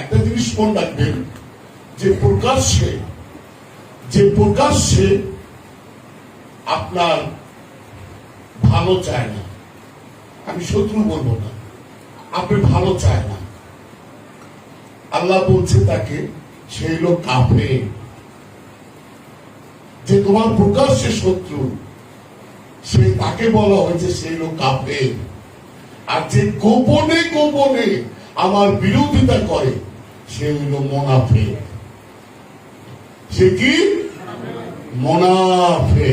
একটা জিনিস মনে রাখবেন, যে প্রকাশ্যে যে প্রকাশ্যে আপনার ভালো চায় না। আমি শত্রু বলব না, আপনি ভালো চায় না। আল্লাহ বলছে তাকে সেই লোক কাফে যে তোমার প্রকাশ্যে শত্রু, সে তাকে বলা হয়েছে সেই লোক কাফে আর যে গোপনে গোপনে আমার বিরোধিতা করে, সে হইল মোনাফে সে কি? মোনাফে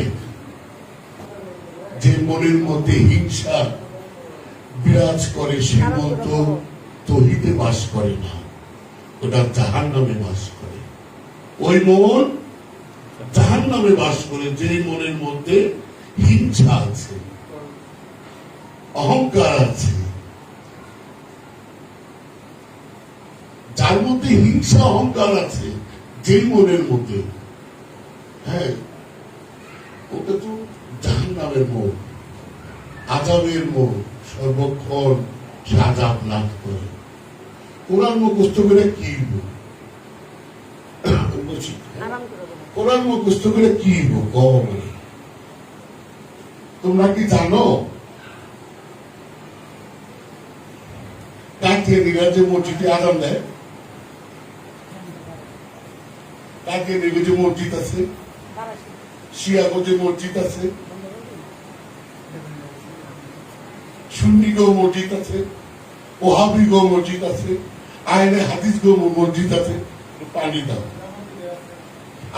যে মনের মধ্যে হিংসা বিরাজ করে সে মন তো তহিতে বাস করে না, ওটা জাহান নামে বাস করে। ওই মন জাহান নামে বাস করে, যে মনের মধ্যে হিংসা আছে, অহংকার আছে। যার মধ্যে হিংসা অহংকার আছে যে মনের মধ্যে। হ্যাঁ ওটা তো জাহান নামের মন আজাবের মন সর্বক্ষণ সে আজাব লাভ করে। কোরআন মুখস্থ করে কি। কোরআন মুখস্থ করে কি কম তোমরা কি জানো? কাকিয়ানিরা যে মসজিদে আজান দেয়। কাকিয়ানির যে মসজিদ আছে। মসজিদ আছে। মসজিদ আছে। মসজিদ আছে। মসজিদ আছে। পানি দাও।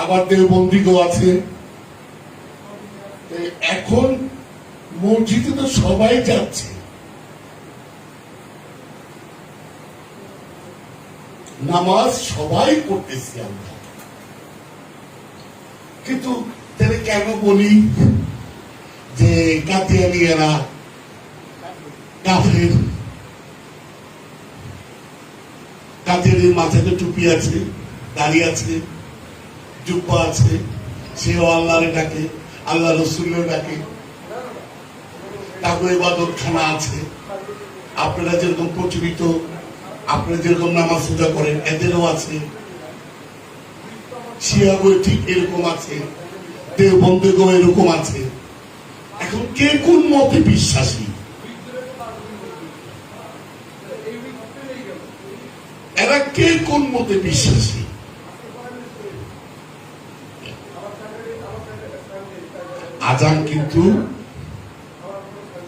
আবার আছে। এখন মসজিদে তো সবাই যাচ্ছে। নামাজ সবাই পড়তেছি আমরা। কিন্তু তাহলে কেন বলি যে কাতিয়ানিয়ারা কাফের? কাতিয়ানির মাথাতে টুপি আছে, দাড়ি আছে, জুব্বা আছে, সেও আল্লাহরে ডাকে, আল্লাহ রসুলের ডাকে। তাকে এবাদত খানা আছে। আপনারা যেরকম প্রচলিত, আপনারা যেরকম নামাজ পূজা করেন, এদেরও আছে। শিয়াগো ঠিক এরকম আছে দেওবন্দেগো এরকম আছে। এখন কে কোন মতে বিশ্বাসী? এরা কে কোন মতে বিশ্বাসী? আজান কিন্তু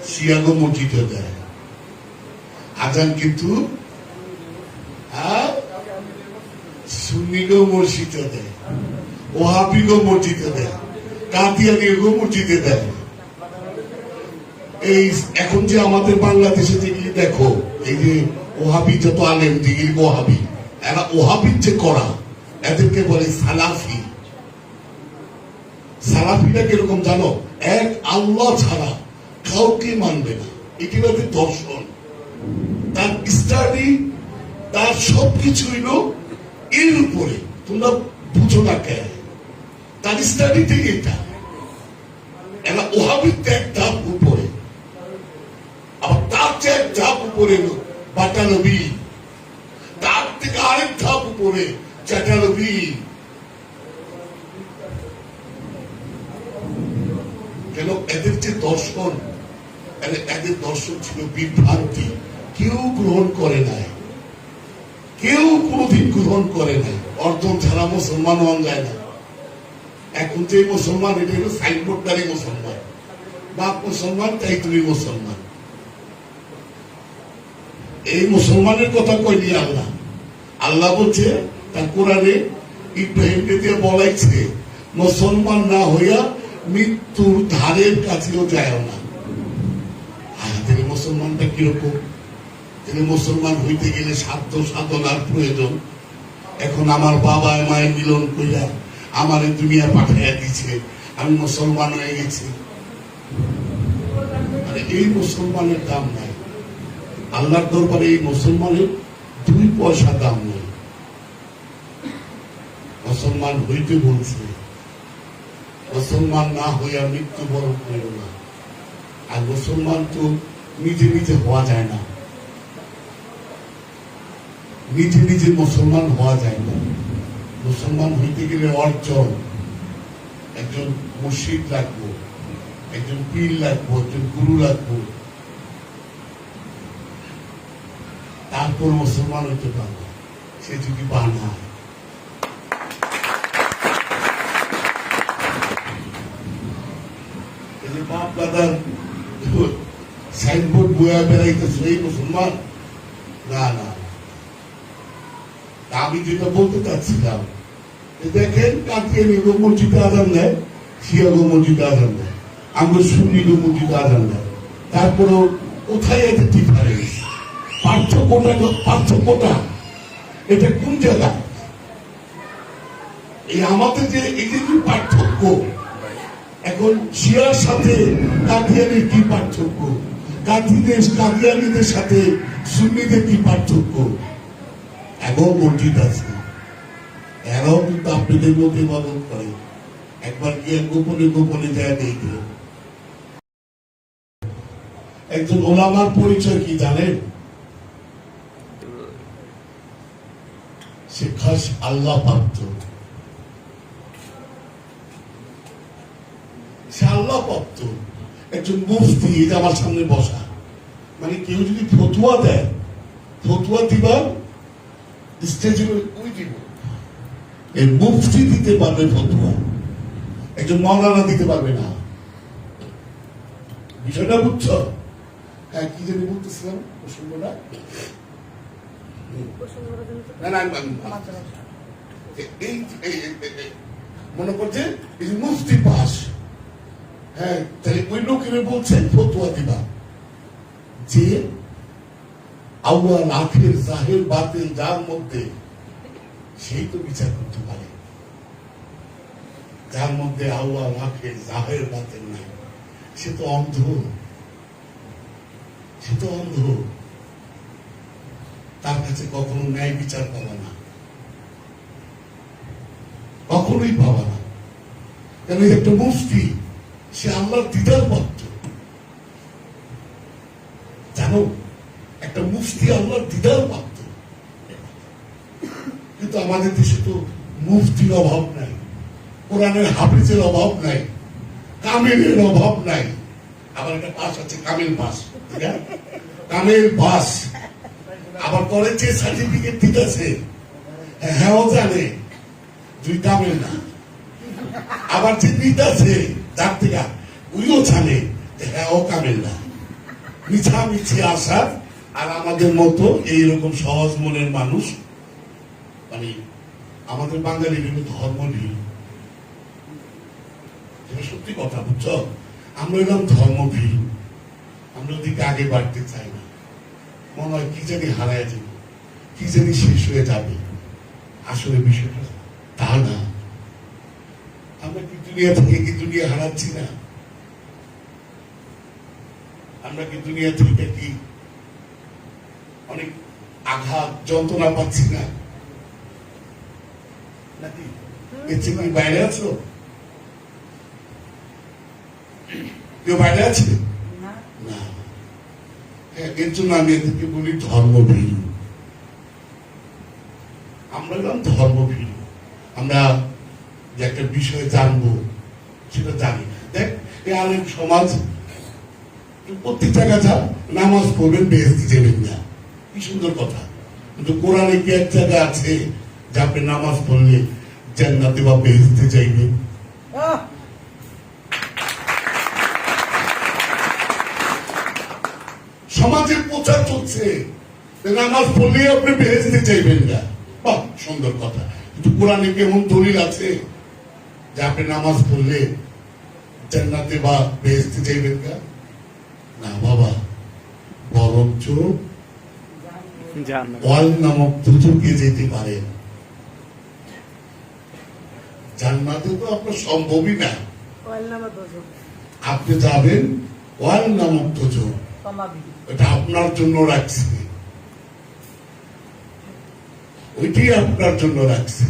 শিয়াগো মসজিদে দেয়। আজান কিন্তু হ্যাঁ সুন্নিগো মসজিদে দেয়, ওহাবিগো মসজিদে দেয় কাদিয়ানিগো মসজিদে দেয়। এই এখন যে আমাদের বাংলাদেশে যেগুলি দেখো, এই যে ওহাবি যত আলেম, দিগির ওহাবি, এরা ওহাবির যে করা, এদেরকে বলে সালাফি। সালাফিরা কীরকম জানো? এক আল্লাহ ছাড়া কাউকে মানবে না। এটি তাদের দর্শন। তার স্টাডি তার সবকিছু হইল এর উপরে তোমরা বুঝো না কে তার স্টাডি থেকে এটা। এরা ওহাবির এক ধাপ উপরে। আবার তার চেয়ে এক ধাপ উপরে হলো বাটা তার থেকে আরেক ধাপ উপরে চাটা নবী কেন? এদের যে দর্শন এদের দর্শন ছিল বিভ্রান্তি। কেউ গ্রহণ করে নাই। কেউ কোনোদিন গ্রহণ করে নাই অর্জন ছাড়া মুসলমান হওয়া যায় না। এখন যে মুসলমান, এটা হলো সাইনবোর্ডদারি মুসলমান। বাপ মুসলমান, তাই তুমি মুসলমান। এই মুসলমানের কথা কইনি আল্লাহ। আল্লাহ বলছে, তার কোরআনে ইব্রাহিমকে দিয়ে বলাইছে মুসলমান না হইয়া মৃত্যুর ধারের কাছেও যায় না। তিনি মুসলমানটা কীরকম? তিনি মুসলমান হইতে গেলে সাধ্য সাধনার প্রয়োজন। এখন আমার বাবা মায়ের মিলন কইরা আমার দুনিয়া পাঠাইয়া দিছে। আমি মুসলমান হয়ে গেছি। এই মুসলমানের দাম নাই। আল্লাহর দরবারে এই মুসলমানের দুই পয়সা দাম নেই। মুসলমান হইতে বলছে, মুসলমান না হইয়া মৃত্যু বরণ করিল না। আর মুসলমান তো নিজে নিজে হওয়া যায় না। নিজে নিজে মুসলমান হওয়া যায় না। মুসলমান হইতে গেলে অর্জন। একজন মুর্শিদ লাগবো একজন পীর লাগবো একজন গুরু লাগবো তারপর মুসলমান হইতে পারব। সে যদি যে বাপ দাদার সাইনবোর্ড বয়া বেড়াইতেছে, এই মুসলমান? না না। আমি যেটা বলতে চাচ্ছিলাম দেখেন নিগো মসজিদে আজান দেয় শিয়াগো মসজিদে আজান দেয়, আমরা গো মসজিদে আজান দেয়। তারপরেও কোথায় আছে ডিফারেন্স পার্থক্যটা পার্থক্যটা, এটা কোন জায়গায়? এই আমাদের যে যে পার্থক্য, এখন শিয়ার সাথে কাদিয়ানের কি পার্থক্য? কাদিদের কাদিয়ানিদের সাথে সুন্নিদের কি পার্থক্য? এমন মসজিদ আছে, এরাও কিন্তু আপনাদের মধ্যে ইবাদত করে। একবার গিয়ে গোপনে গোপনে যায় দেখবে একজন ওলামার পরিচয় কি জানেন? সে খাস আল্লাহ পাত্র সে আল্লাহ ভক্ত একজন মুফতি আমার সামনে বসা। মানে কেউ যদি ফতুয়া দেয়, ফতুয়া দিবার মুফতি দিতে পারবে ফতুয়া একজন মৌলানা দিতে পারবে না। বিষয়টা বুঝছ? হ্যাঁ কি জানি বলতেছিলাম? প্রসঙ্গটা মনে করছে মুফতি পাস হ্যাঁ তাহলে ওই লোকের বলছেন ফতুয়া দিবা। যে আউয়াল আখের জাহের বাতিল যার মধ্যে সেই তো বিচার করতে পারে। যার মধ্যে আউয়াল আখের জাহের বাতিল নাই। সে তো অন্ধ। সে তো অন্ধ। তার কাছে কখনো ন্যায় বিচার পাবে না। কখনোই পাবে না। কেন একটা মুফতি, সে আল্লাহর দিদার পাত্র জানো একটা আল্লাহর দিদার পাত্র কিন্তু আমাদের দেশে তো মুফতির অভাব নাই, কোরআনের হাফিজের অভাব নাই, কামেলের অভাব নাই। আবার একটা পাস আছে, কামেল আছে কামেল পাস আবার যে সার্টিফিকেট দিতেছে। হ্যাঁ জানে, দুই কামেল না। আবার যে নিতেছে যার থেকে ওইও জানে যে হ্যাঁ ও কামেল না। মিছামিছি আসার আর আমাদের মতো এইরকম সহজ মনের মানুষ মানে আমাদের বাঙালি কিন্তু ধর্ম নেই সত্যি কথা, বুঝছ? আমরা এরকম ধর্ম ভীরু আমরা ওদিকে আগে বাড়তে চাই না। মনে হয় কি জানি হারায় যাবে, কি জানি শেষ হয়ে যাবে। আসলে বিষয়টা তা না। আমরা কি দুনিয়া থেকে কি দুনিয়া হারাচ্ছি না? আমরা কি দুনিয়া থেকে কি অনেক আঘাত যন্ত্রণা পাচ্ছি না। নাকি? বাইরে আছো? কেউ বাইরে আছে? না। হ্যাঁ, এর জন্য আমি এদেরকে বলি ধর্মভীরু। আমরা ধর্মভীরু। আমরা যে একটা বিষয়ে জানব সেটা জানি দেখ এই আলেম সমাজ প্রত্যেক জায়গা যা নামাজ পড়বেন বেহেস্তি যাবেন না। কি সুন্দর কথা। কিন্তু কোরআনে কি এক জায়গা আছে যে আপনি নামাজ পড়লে জান্নাতে বা বেহেস্তে যাইবেন সমাজের প্রচার চলছে নামাজ পড়লে আপনি বেহেস্তে চাইবেন না। বাহ সুন্দর কথা। কিন্তু কোরআনে কেমন দলিল আছে যে আপনি নামাজ পড়লে জান্নাতে বা বেহেস্তে চাইবেন না? না বাবা বরঞ্চ ওয়াল নামক দুজকে যেতে পারেন জান্নাতে তো আপনার সম্ভবই না। আপনি যাবেন ওয়াল নামক এটা আপনার জন্য রাখছে। ওইটাই আপনার জন্য রাখছে।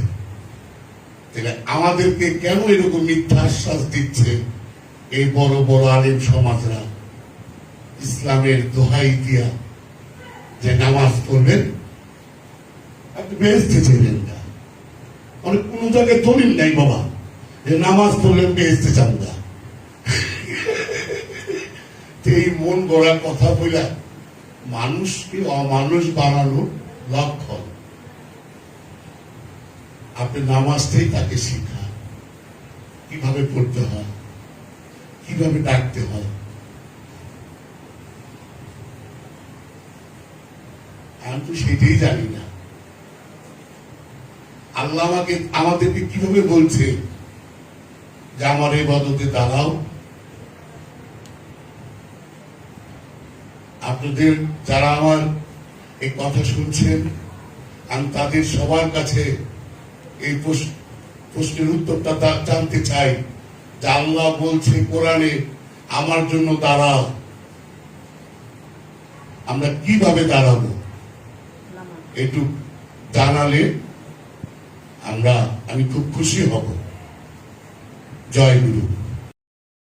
তাহলে আমাদেরকে কেন এরকম মিথ্যা আশ্বাস দিচ্ছে এই বড় বড় আলিম সমাজরা? ইসলামের দোহাই দিয়া। যে নামাজ পড়বেন, আপনি বেহেস্তে না। মানে কোন জায়গায় দলিল বাবা, যে নামাজ পড়লেন বেহেস্তে চান না। এই মন গড়া কথা বলে মানুষকে অমানুষ বানানোর লক্ষণ। আপনি নামাজটাই তাকে শিখা। কীভাবে পড়তে হয়, কীভাবে ডাকতে হয় আমি তো সেটাই জানি না। আল্লাহ আমাকে, আমাদেরকে কীভাবে বলছে যে আমার এই বদতে দাঁড়াও? আপনাদের যারা আমার এই কথা শুনছেন, আমি তাদের সবার কাছে এই প্রশ- প্রশ্নের উত্তরটা জানতে চাই যে আল্লাহ বলছে কোরআনে আমার জন্য দাঁড়াও। আমরা কীভাবে দাঁড়াবো? একটু জানালে আমরা আমি খুব খুশি হব। জয় গুরু।